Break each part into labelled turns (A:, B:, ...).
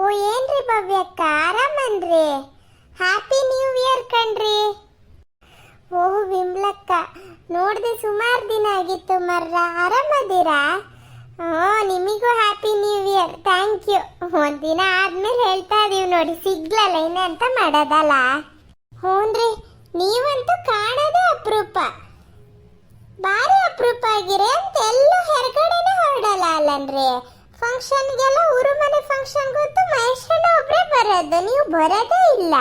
A: ಓ, ಏನ್ರಿ ಭವ್ಯಕ್ಕ ಆರಾಮನ್ರಿ ಹ್ಯಾಪಿ ನ್ಯೂ ಇಯರ್ ಕಣ್ರಿ. ಓಹ್, ವಿಮ್ಲಕ್ಕ. ನೋಡ್ದೆ ಸುಮಾರು ದಿನ ಆಗಿತ್ತು ಮರ್ರ. ಆರಾಮದಿರಾ? ಓ, ನಿಮಗೂ happy new year thank you ಒಂದಿನ ಆದ್ಮೇಲೆ ಹೇಳ್ತಾ ಇದೀವಿ ನೋಡಿ. ಸಿಗ್ಲಲ್ಲ ಅಂತ ಮಾಡೋದಲ್ಲ? ಹ್ಞೂನ್ರಿ ನೀವಂತೂ ಕಾಣೋದೇ ಅಪರೂಪ. ಭಾರಿ ಅಪರೂಪ ಆಗಿರಿ ಅಂತ ಎಲ್ಲ ಹೊರಗಡೆನೆ ಹೊರಡಲ್ಲ ಅಲ್ಲನ್ರಿ. ಫಂಕ್ಷನ್ಗೆಲ್ಲ ಊರು ಮನೆ ಫಂಕ್ಷನ್ ಗೊತ್ತು ಮಹೇಶಣ್ಣ ಒಬ್ರೇ ಬರೋದು. ನೀವು ಬರೋದೇ ಇಲ್ಲ.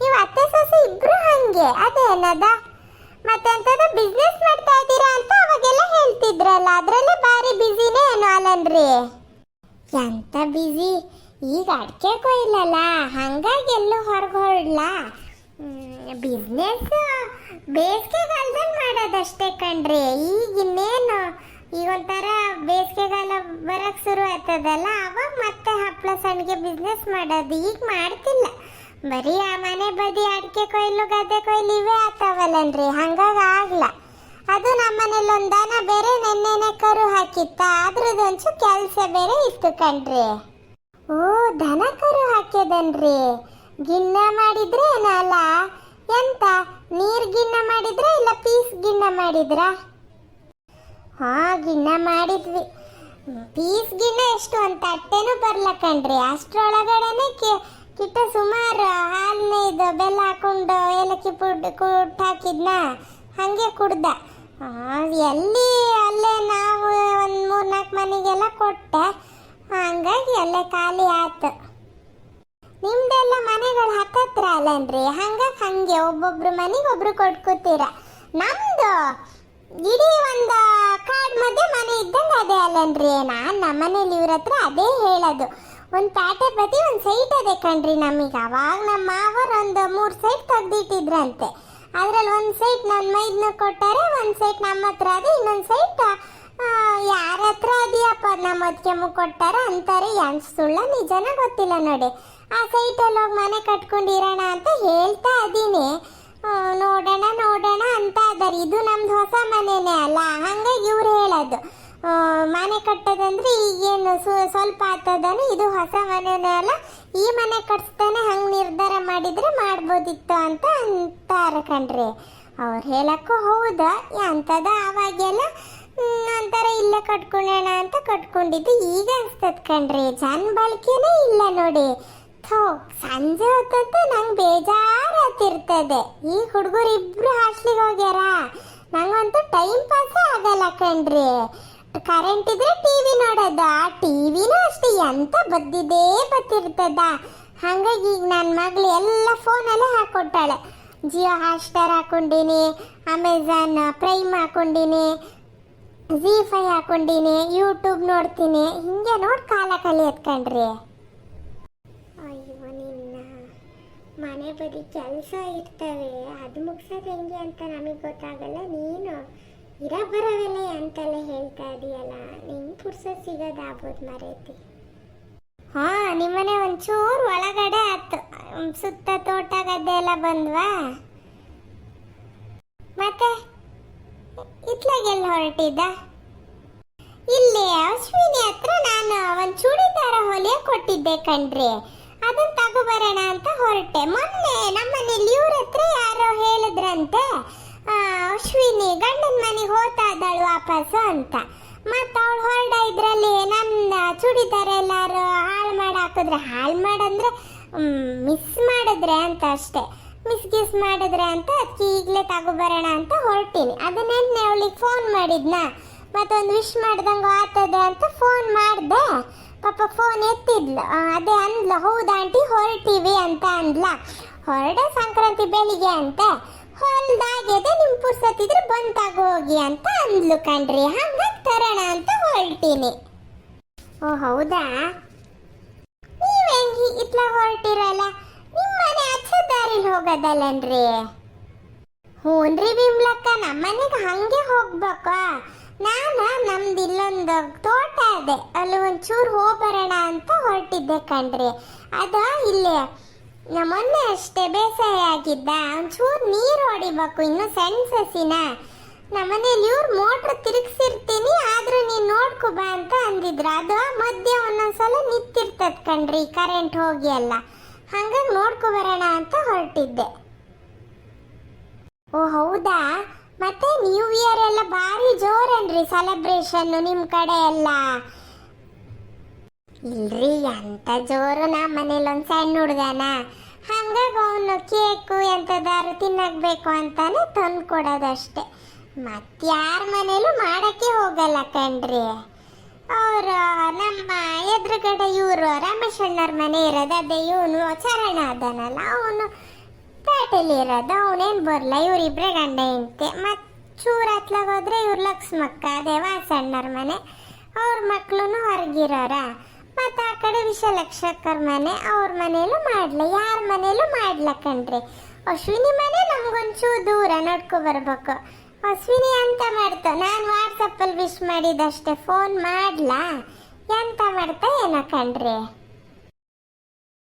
A: ನೀವು ಅತ್ತೆ ಸೊಸೆ ಇಬ್ರು ಹಂಗೆ. ಅದೇನದ ಮತ್ತೆಂತದ ಬಿಸ್ನೆಸ್ ಮಾಡ್ತಾ ಇದ್ದೀರಾ ಅಂತ ಅವಾಗೆಲ್ಲ ಹೇಳ್ತಿದ್ರಲ್ಲ, ಅದ್ರಲ್ಲೇ ಭಾರಿ ಬಿಸಿನೇ ಏನು ಅಲ್ಲನ್ರಿ ಎಂತ ಬಿಸಿ ಈಗ ಅಡಿಕೆ ಕೊಯ್ಲಲ್ಲ, ಹಂಗಾಗಿ ಎಲ್ಲೂ ಹೊರಗೆ ಹೊರಡ್ಲಾ. ಬಿಸ್ನೆಸ್ ಬೇಸಿಗೆಗಾಲದಲ್ಲಿ ಮಾಡೋದಷ್ಟೇ ಕಣ್ರಿ. ಈಗ ಇನ್ನೇನು ಈಗ ಒಂಥರ ಬೇಸಿಗೆಗಾಲ ಬರಕ್ ಶುರು ಆಯ್ತದಲ್ಲ, ಅವಾಗ ಮತ್ತೆ ಹಪ್ಪಳ ಸಣ್ಣಗೆ ಬಿಸ್ನೆಸ್ ಮಾಡೋದು. ಈಗ ಮಾಡ್ತಿಲ್ಲ. ಬರೀ ಆ ಮನೆ ಬದಿ ಅಡಿಕೆ ಕೊಯ್ಲು, ಗದ್ದೆ ಕೊಯ್ಲು ಇವೇ ಆಗ್ತಾವಲ್ಲನ್ರಿ. ಹಂಗಾಗಿ ಆಗ್ಲ. ಅದು ನಮ್ಮನೇಲಿ ಒಂದು ದನ ಬೇರೆ ನೆನ್ನೆನೆ ಕರು ಹಾಕಿತ್ತ. ಅದ್ರದೊಂಚು ಕೆಲಸ ಬೇರೆ ಇತ್ತು ಕಣ್ರಿ. ಓ, ದನ ಕರು ಹಾಕ್ಯದನ್ರಿ. ಗಿನ್ನ ಮಾಡಿದ್ರೆ ಏನಲ್ಲ ಎಂತ? ನೀರ್ ಗಿನ್ನ ಮಾಡಿದ್ರ ಇಲ್ಲ ಪೀಸ್ ಗಿನ್ನ ಮಾಡಿದ್ರ? ಹಾ, ಗಿನ್ನ ಮಾಡಿದ್ವಿ. ಪೀಸ್ ಗಿನ್ನ ಎಷ್ಟು ಅಂತ ಅಟ್ಟೆನೂ ಬರ್ಲ ಕಣ್ರಿ. ಅಷ್ಟ್ರೊಳಗಡೆನೆ ಕಿ, ಕಿಟ್ಟ ಸುಮಾರು ಹಾಲ್ನ ಇದು ಬೆಲ್ಲ ಹಾಕೊಂಡು ಏಲಕ್ಕಿ ಪುಡ್, ಕುಟ್ ಹಾಕಿದ್ನ. ಹಂಗೆ ಕುಡ್ದ. ಎಲ್ಲಿ ಅಲ್ಲೇ ನಾವು ಒಂದು ಮೂರ್ನಾಲ್ಕು ಮನೆಗೆಲ್ಲ ಕೊಟ್ಟೆ. ಹಂಗಾಗಿ ಅಲ್ಲೇ ಖಾಲಿ ಆಯ್ತು ನಿಮ್ದೆಲ್ಲ ಮನೆಗಳು ಹತ್ತತ್ರ ಅಲ್ಲನ್ರಿ? ಹಂಗಾಗಿ ಹಂಗೆ ಒಬ್ಬೊಬ್ರು ಮನೆಗೆ ಒಬ್ರು ಕೊಟ್ಕೋತೀರ. ನಮ್ದು ಇಡೀ ಒಂದು ಕಾಡ್ ಮಧ್ಯೆ ಮನೆ ನಮ್ಮ ನಾನು ನಮ್ಮನೇಲಿ ಇವ್ರ ಹತ್ರ ಅದೇ ಹೇಳೋದು. ಒಂದು ಪ್ಯಾಟೆ ಪ್ರತಿ ಒಂದು ಸೈಟ್ ಅದೇ ಕಣ್ರಿ ನಮಗೆ. ಅವಾಗ ನಮ್ಮ ಮಾವರು ಒಂದು ಮೂರು ಸೈಟ್ ತೆಗ್ದಿಟ್ಟಿದ್ರಂತೆ. ಅದ್ರಲ್ಲಿ ಒಂದು ಸೈಟ್ ನನ್ನ ಮೈದ್ನ ಕೊಟ್ಟಾರೆ, ಒಂದು ಸೈಟ್ ನಮ್ಮ ಹತ್ರ ಅದೇ, ಇನ್ನೊಂದು ಸೈಟ್ ಯಾರ ಹತ್ರ ಅದೆಯಪ್ಪ ನಮ್ಮ ಅದಕ್ಕೆ ಕೊಟ್ಟಾರ ಅಂತಾರೆ. ಎಂಟ್ ಸುಳ್ಳ ನಿಜನ ಗೊತ್ತಿಲ್ಲ ನೋಡಿ. ಆ ಸೈಟಲ್ಲಿ ಹೋಗಿ ಮನೆ ಕಟ್ಕೊಂಡಿರೋಣ ಅಂತ ಹೇಳ್ತಾ ಅದೀನಿ ನೋಡೋಣ ನೋಡೋಣ ಅಂತ ಅದಾರ ಇದು ನಮ್ದು ಹೊಸ ಮನೆನೇ ಅಲ್ಲ. ಹಂಗಾಗಿ ಇವ್ರು ಹೇಳೋದು. ಮನೆ ಕಟ್ಟೋದಂದ್ರೆ ಈಗೇನು ಸ್ವಲ್ಪ ಆಗ್ತದಾನೆ ಇದು ಹೊಸ ಮನೆನೇ ಅಲ್ಲ, ಈ ಮನೆ ಕಟ್ಸ್ತಾನೆ ಹಂಗೆ ನಿರ್ಧಾರ ಮಾಡಿದರೆ ಮಾಡ್ಬೋದಿತ್ತು ಅಂತ ಅಂತಾರೆ ಕಣ್ರಿ. ಅವ್ರು ಹೇಳಕ್ಕೂ ಹೌದಾ? ಅಂತದ ಆವಾಗೆಲ್ಲ ಒಂಥರ ಇಲ್ಲೇ ಕಟ್ಕೊಳ್ಳೋಣ ಅಂತ ಕಟ್ಕೊಂಡಿದ್ದು. ಈಗ ಅನ್ಸ್ತದ ಕಣ್ರಿ, ಜನ ಬಳಕೆನೇ ಇಲ್ಲ ನೋಡಿ. ಥೋ, ಸಂಜೆ ಹೊತ್ತಂತೂ ನಂಗೆ ಬೇಜಾರಾತಿರ್ತದೆ ಈ ಹುಡುಗರು ಇಬ್ರು ಹಾಸ್ಟ್ಲಿಗೆ ಹೋಗ್ಯಾರ? ನಂಗಂತೂ ಟೈಮ್ ಪಾಸ್ ಆಗಲ್ಲ ಕಣ್ರಿ. ಕರೆಂಟ್ ಇದ್ರೆ ಟಿವಿ ನೋಡೋದ. ಟಿವಿನ ಅಷ್ಟೇ, ಎಂತ ಬದ್ದಿದೇ ಬತ್ತಿರ್ತದ. ಹಂಗಾಗಿ ಈಗ ನನ್ನ ಮಗಳು ಎಲ್ಲ ಫೋನಲ್ಲೇ ಹಾಕೊಟ್ಟಾಳೆ. ಜಿಯೋ ಹಾಟ್ಸ್ಟಾರ್ ಹಾಕೊಂಡಿನಿ ಅಮೆಝಾನ್ ಪ್ರೈಮ್ ಹಾಕೊಂಡಿನಿ ಜಿ ಫೈ ಹಾಕೊಂಡಿನಿ ಯೂಟ್ಯೂಬ್ ನೋಡ್ತೀನಿ. ಹಿಂಗೆ ನೋಡಿ ಕಾಲ ಕಲಿ ಕಣ್ರಿ. ಅಯ್ಯೋ, ನಿನ್ನ ಮನೆ ಬದಿ ಕೆಲಸ ಇರ್ತವೆ. ಅದು ಮುಗ್ಸೋದು ಹೆಂಗೆ ಅಂತ ನಮಗೆ ಗೊತ್ತಾಗಲ್ಲ ನೀನು. ಇರ ಬರೋವೆಲ್ಲ ಅಂತೆಲ್ಲ ಹೇಳ್ತಾ ಇದೀಯಲ್ಲ? ನಿಂಗೆ ಪುರ್ಸ ಸಿಗೋದಾಗ್ಬೋದು ಮರೈತಿ. ಹಾ, ನಿಮ್ಮನೆ ಒಂಚೂರು ಒಳಗಡೆ ಆತು ಸುತ್ತ ತೋಟ ಗದ್ದೆ ಎಲ್ಲ ಬಂದ್ವಾ? ಮತ್ತೆ, ಇತ್ಲಾಗೆಲ್ಲ ಹೊರಟಿದ್ದ? ಇಲ್ಲಿ, ಅಶ್ವಿನಿ ಹತ್ರ ನಾನು ಒಂದು ಚೂಡಿದಾರ ಹೊಲಿಯ ಕೊಟ್ಟಿದ್ದೆ ಕಣ್ರಿ. ಅದನ್ನ ತಗೋಬರೋಣ ಅಂತ ಹೊರಟೆ. ಮೊನ್ನೆ ನಮ್ಮನೇಲಿ ಇವ್ರ ಹತ್ರ ಯಾರೋ ಹೇಳಿದ್ರಂತೆ. ಅಶ್ವಿನಿ ಗಂಡನ ಮನೆಗೆ ಹೋಗ್ತಾ ಇದ್ದಾಳು ವಾಪಸ್ ಅಂತ. ಮತ್ತೆ ಅವಳು ಹೊರಡ ಇದ್ರಲ್ಲಿ ನನ್ನ ಚೂಡಿದಾರ ಎಲ್ಲರೂ ಹಾಳು ಮಾಡಿ ಹಾಕಿದ್ರೆ, ಹಾಳು ಮಾಡಂದ್ರೆ ಮಿಸ್ ಮಾಡಿದ್ರೆ ಅಂತ ಅಷ್ಟೇ. ಮಿಸ್ ಗಿಸ್ ಮಾಡಿದ್ರೆ ಅಂತ ಅದಕ್ಕೆ ಈಗಲೇ ತಗೋಬರೋಣ ಅಂತ ಹೊರಟೀನಿ. ಅದನ್ನೇ ಅವಳಿಗೆ ಫೋನ್ ಮಾಡಿದ್ನ. ಮತ್ತೊಂದು ವಿಶ್ ಮಾಡ್ದಂಗೆ ಆಗ್ತದೆ ಅಂತ ಫೋನ್ ಮಾಡಿದೆ. ಪಾಪ ಫೋನ್ ಎತ್ತಿದ್ಲು. ಅದೇ ಅಂದ್ಲು, ಹೌದಾ ಆಂಟಿ, ಹೊರಟೀವಿ ಅಂತ ಅಂದ್ಲ. ಹೊರಡ ಸಂಕ್ರಾಂತಿ ಬೆಳಿಗ್ಗೆ ಅಂತೆ. ಹೊಲ್ದಾಗಿದೆ ನಿಮ್ ಪುರ್ಸತ್ತಿದ್ರೆ ಬಂತಾಗ ತಗೋ ಹೋಗಿ ಅಂತ ಅಂದ್ಲು ಕಣ್ರಿ. ಹಂಗ ತರೋಣ ಅಂತ ಹೊರಟೀನಿ. ಓ, ಹೌದಾ? ನೀವ್ ಹೆಂಗಿ ಇತ್ಲ ಹೊರಟಿರಲ್ಲ? ನಿಮ್ಮ ಮನೆ ಆಚೆ ದಾರಿ ಹೋಗೋದಲ್ಲನ್ರಿ? ಹ್ಞೂನ್ರಿ ಬಿಮ್ಲಕ್ಕ ನಮ್ಮನೆಗೆ ಹಂಗೆ ಹೋಗ್ಬೇಕು? ನಾನು ನಮ್ದು ಇಲ್ಲೊಂದು ತೋಟ ಇದೆ ಅಲ್ಲಿ ಒಂಚೂರು ಹೋಗ್ಬರೋಣ ಅಂತ ಹೊರಟಿದ್ದೆ ಕಣ್ರಿ. ಅದ ಇಲ್ಲಿ ನಾ ಮೊನ್ನೆ ಅಷ್ಟೇ ಬೇಸಾಯ ಆಗಿದ್ದ ಒಂಚೂರು ನೀರು ಹೊಡಿಬೇಕು, ಇನ್ನು ಸಣ್ಣ ಸಸಿನ ನಮ್ಮನೇಲಿ ಇವ್ರು ಮೋಟ್ರ್ ತಿರುಗಿಸಿರ್ತೀನಿ, ಆದ್ರೂ ನೀನು ನೋಡ್ಕೊ ಬಾ ಅಂತ ಅಂದಿದ್ರು. ಅದು ಮಧ್ಯೆ ಒಂದೊಂದ್ಸಲ ನಿಂತಿರ್ತದ ಕಣ್ರಿ, ಕರೆಂಟ್ ಹೋಗಿ ಎಲ್ಲ. ಹಂಗಾಗಿ ನೋಡ್ಕೊ ಬರೋಣ ಅಂತ ಹೊರಟಿದ್ದೆ. ಓ, ಹೌದಾ? ಮತ್ತೆ ನ್ಯೂ ಇಯರ್ ಎಲ್ಲ ಭಾರಿ ಜೋರನ್ರಿ ಸೆಲೆಬ್ರೇಷನ್ ನಿಮ್ಮ ಕಡೆ ಎಲ್ಲ. ಇಲ್ರಿ, ಎಂತ ಜೋರು ನಾ ಮನೇಲಿ ಒಂದು ಸಣ್ಣ ಹುಡುಗನ. ಹಂಗಾಗಿ ಅವನು ಕೇಕು ಎಂತದಾರು ತಿನ್ನಕ್ಬೇಕು ಅಂತಾನೆ ತಂದು ಕೊಡೋದಷ್ಟೇ. ಮತ್ಯಾರ ಮನೇಲೂ ಮಾಡಕ್ಕೆ ಹೋಗಲ್ಲ ಕಣ್ರಿ. ಅವರು ನಮ್ಮ ಎದುರುಗಡೆ ಇವರು ರಮೇಶಣ್ಣವ್ರ ಮನೆ ಇರೋದು, ಅದೇ ಇವನು ಚರಣ ಅದನಲ್ಲ, ಅವನು ಪೇಟೆಲಿ ಇರೋದು, ಅವನೇನು ಬರಲ್ಲ ಇವರಿಬ್ರೆ ಗಂಡ ಹೆಂಡತಿ. ಮತ್ತು ಚೂರು ಹತ್ಲಾಗ ಹೋದ್ರೆ ಇವ್ರ ಲಕ್ಷ್ಮಕ್ಕ, ಅದೇ ವಾಸಣ್ಣವ್ರ ಮನೆ. ಅವ್ರ ಮಕ್ಳು ಹೊರಗಿರೋರ. ಮತ್ತು ಆ ಕಡೆ ವಿಶಾಲಕ್ಷಕ್ಕರ ಮನೆ, ಅವ್ರ ಮನೇಲೂ ಮಾಡ್ಲ, ಯಾರ ಮನೇಲೂ ಮಾಡ್ಲ ಕಣ್ರಿ. ಅಶ್ವಿನಿ ಮನೆ ನಮ್ಗೊಂಚೂರು ದೂರ ನಡ್ಕೊ ಬರ್ಬೇಕು. ಅಶ್ವಿನಿ ಅಂತ ಮಾಡ್ತ? ನಾನು ವಾಟ್ಸಪ್ಪಲ್ಲಿ ವಿಶ್ ಮಾಡಿದಷ್ಟೇ ಫೋನ್ ಮಾಡ್ಲಾ? ಎಂತ ಮಾಡ್ತಾ ಏನೋ ಕಣ್ರಿ?